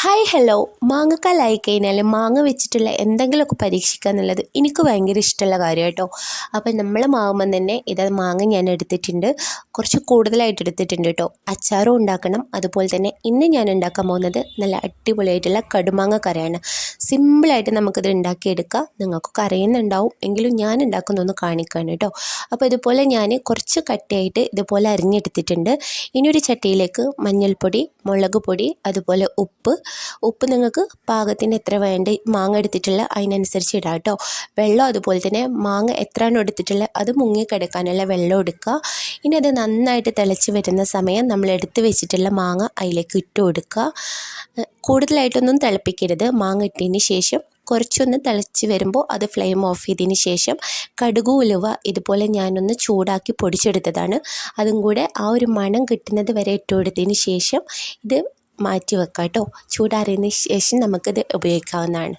Hi hello. മാങ്ങക്കാലായി കഴിഞ്ഞാൽ മാങ്ങ വെച്ചിട്ടുള്ള എന്തെങ്കിലുമൊക്കെ പരീക്ഷിക്കുക എന്നുള്ളത് എനിക്ക് ഭയങ്കര ഇഷ്ടമുള്ള കാര്യം കേട്ടോ. അപ്പം നമ്മൾ മാവുമ്പം തന്നെ ഇത് മാങ്ങ ഞാൻ എടുത്തിട്ടുണ്ട്. കുറച്ച് കൂടുതലായിട്ട് എടുത്തിട്ടുണ്ട് കേട്ടോ. അച്ചാറും ഉണ്ടാക്കണം. അതുപോലെ തന്നെ ഇന്ന് ഞാൻ ഉണ്ടാക്കാൻ പോകുന്നത് നല്ല അടിപൊളിയായിട്ടുള്ള കടുമാങ്ങ കറിയാണ്. സിമ്പിളായിട്ട് നമുക്കിത് ഉണ്ടാക്കിയെടുക്കാം. നിങ്ങൾക്കൊക്കെ അറിയുന്നുണ്ടാവും. എങ്കിലും ഞാൻ ഉണ്ടാക്കുന്നൊന്ന് കാണിക്കുകയാണ് കേട്ടോ. അപ്പോൾ ഇതുപോലെ ഞാൻ കുറച്ച് കട്ടിയായിട്ട് ഇതുപോലെ അരിഞ്ഞെടുത്തിട്ടുണ്ട്. ഇനി ഒരു ചട്ടിയിലേക്ക് മഞ്ഞൾപ്പൊടി മുളക് പൊടി അതുപോലെ ഉപ്പ്. ഉപ്പ് നിങ്ങൾക്ക് പാകത്തിന് എത്ര വേണ്ട മാങ്ങ എടുത്തിട്ടുള്ള അതിനനുസരിച്ച് ഇടാം കേട്ടോ. വെള്ളം അതുപോലെ തന്നെ മാങ്ങ എത്രയാണോ എടുത്തിട്ടുള്ളത് അത് മുങ്ങിക്കിടക്കാനുള്ള വെള്ളം എടുക്കുക. ഇനി അത് നന്നായിട്ട് തിളച്ച് വരുന്ന സമയം നമ്മൾ എടുത്ത് വെച്ചിട്ടുള്ള മാങ്ങ അതിലേക്ക് ഇട്ട് കൊടുക്കുക. കൂടുതലായിട്ടൊന്നും തിളപ്പിക്കരുത്. മാങ്ങ ഇട്ടതിന് ശേഷം കുറച്ചൊന്ന് തിളച്ച് വരുമ്പോൾ അത് ഫ്ലെയിം ഓഫ് ചെയ്തതിന് ശേഷം കടുക് ഉലുവ ഇതുപോലെ ഞാനൊന്ന് ചൂടാക്കി പൊടിച്ചെടുത്തതാണ്. അതും കൂടെ ആ ഒരു മണം കിട്ടുന്നത് വരെ ഇട്ടുകൊടുത്തതിന് ശേഷം ഇത് മാറ്റി വെക്കാം കേട്ടോ. ചൂടാറിയതിന് ശേഷം നമുക്കിത് ഉപയോഗിക്കാവുന്നതാണ്.